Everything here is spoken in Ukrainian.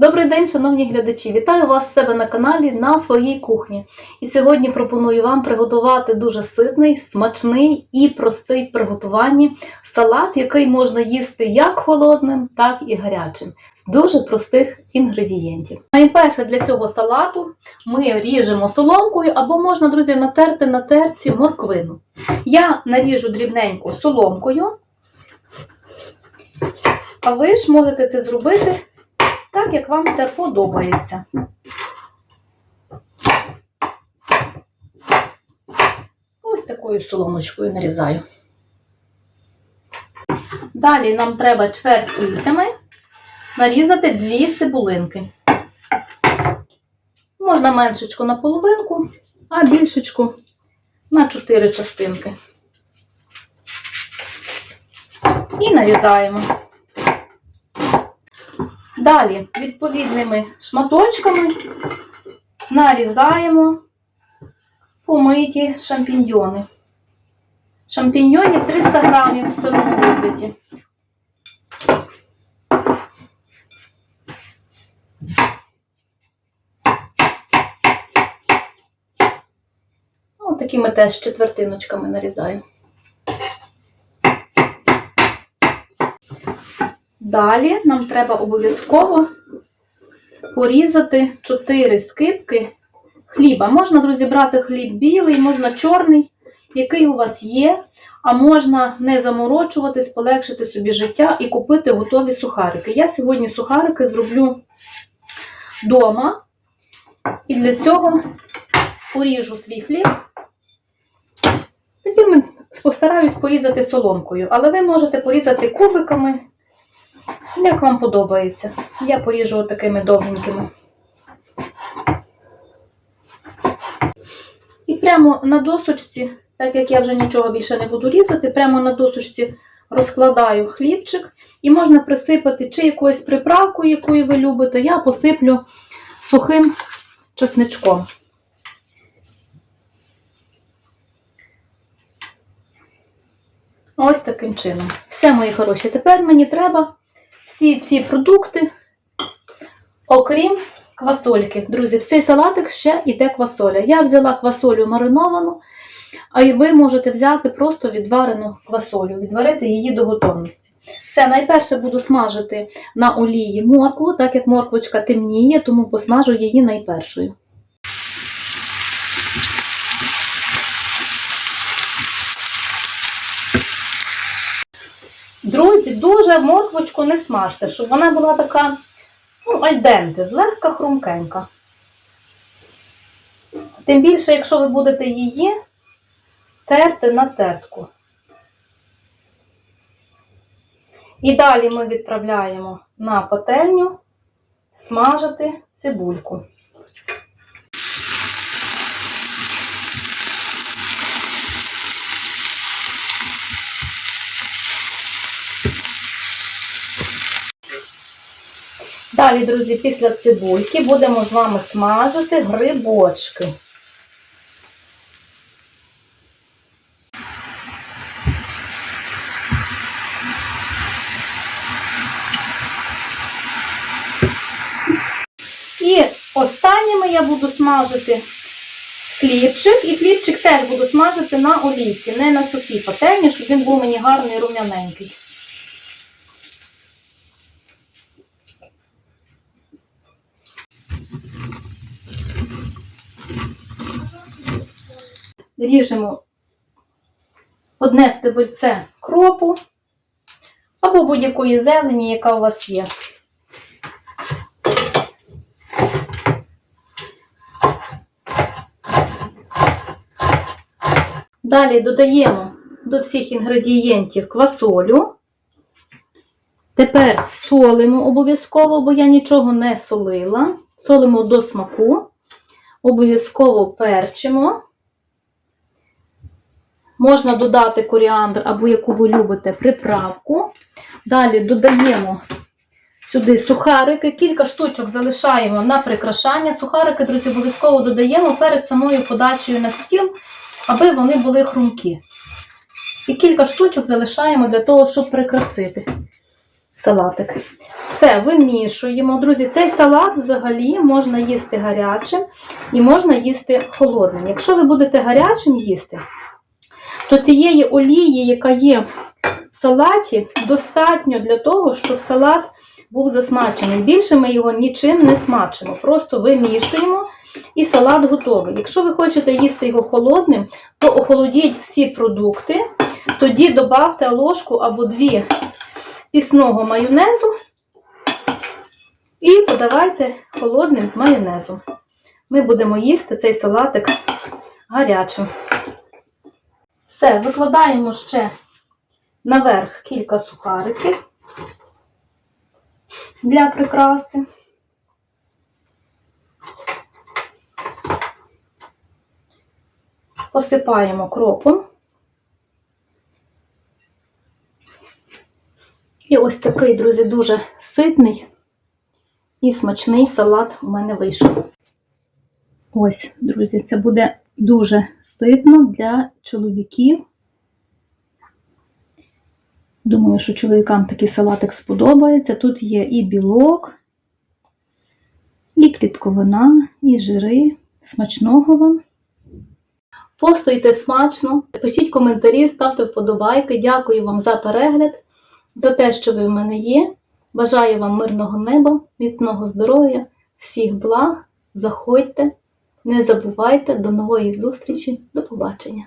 Добрий день, шановні глядачі! Вітаю вас в себе на каналі на своїй кухні. І сьогодні пропоную вам приготувати дуже ситний, смачний і простий в приготуванні салат, який можна їсти як холодним, так і гарячим. Дуже простих інгредієнтів. Найперше для цього салату ми ріжемо соломкою або можна, друзі, натерти на терці морквину. Я наріжу дрібненько соломкою, а ви ж можете це зробити так, як вам це подобається. Ось такою соломочкою нарізаю. Далі нам треба чверть кільцями нарізати дві цибулинки. Можна меншечку на половинку, а більшечку на чотири частинки. І нарізаємо. Далі відповідними шматочками нарізаємо помиті шампіньйони. Шампіньйонів 300 грамів в сирому вигляді. Ось такими теж четвертиночками нарізаю. Далі нам треба обов'язково порізати 4 скибки хліба. Можна, друзі, брати хліб білий, можна чорний, який у вас є, а можна не заморочуватись, полегшити собі життя і купити готові сухарики. Я сьогодні сухарики зроблю вдома. І для цього поріжу свій хліб. Потім постараюсь порізати соломкою, але ви можете порізати кубиками. Як вам подобається? Я поріжу такими довгенькими. І прямо на досочці, так як я вже нічого більше не буду різати, прямо на досочці розкладаю хлібчик і можна присипати чи якоюсь приправкою, якою ви любите, я посиплю сухим чесничком. Ось таким чином. Все, мої хороші. Тепер мені треба всі ці продукти, окрім квасольки. Друзі, в цей салатик ще йде квасоля. Я взяла квасолю мариновану, а ви можете взяти просто відварену квасолю, відварити її до готовності. Все, найперше буду смажити на олії моркву, так як морквочка темніє, тому посмажу її найпершою. Друзі, дуже морквочку не смажте, щоб вона була така, ну, альденте, злегка хрумкенька. Тим більше, якщо ви будете її терти на тертку. І далі ми відправляємо на пательню смажити цибульку. Далі, друзі, після цибульки будемо з вами смажити грибочки. І останніми я буду смажити хлібчик, і хлібчик теж буду смажити на олійці, не на сухій пательні, щоб він був мені гарний рум'яненький. Ріжемо одне стебельце кропу або будь-якої зелені, яка у вас є. Далі додаємо до всіх інгредієнтів квасолю. Тепер солимо обов'язково, бо я нічого не солила. Солимо до смаку. Обов'язково перчимо. Можна додати коріандр або яку ви любите приправку. Далі додаємо сюди сухарики, кілька штучок залишаємо на прикрашання. Сухарики, друзі, обов'язково додаємо перед самою подачею на стіл, аби вони були хрумкі. І кілька штучок залишаємо для того, щоб прикрасити салатик. Все, вимішуємо. Друзі, цей салат взагалі можна їсти гарячим і можна їсти холодним. Якщо ви будете гарячим їсти, то цієї олії, яка є в салаті, достатньо для того, щоб салат був засмачений. Більше ми його нічим не смачимо. Просто вимішуємо і салат готовий. Якщо ви хочете їсти його холодним, то охолодіть всі продукти, тоді додавте ложку або дві пісного майонезу і подавайте холодним з майонезом. Ми будемо їсти цей салатик гарячим. Все, викладаємо ще наверх кілька сухариків для прикраси. Посипаємо кропом. І ось такий, друзі, дуже ситний і смачний салат у мене вийшов. Ось, друзі, це буде дуже ситно для чоловіків. Думаю, що чоловікам такий салатик сподобається. Тут є і білок, і клітковина, і жири. Смачного вам! Постуйте смачно, пишіть коментарі, ставте вподобайки. Дякую вам за перегляд, за те, що ви в мене є. Бажаю вам мирного неба, міцного здоров'я, всіх благ. Заходьте, не забувайте. До нової зустрічі. До побачення!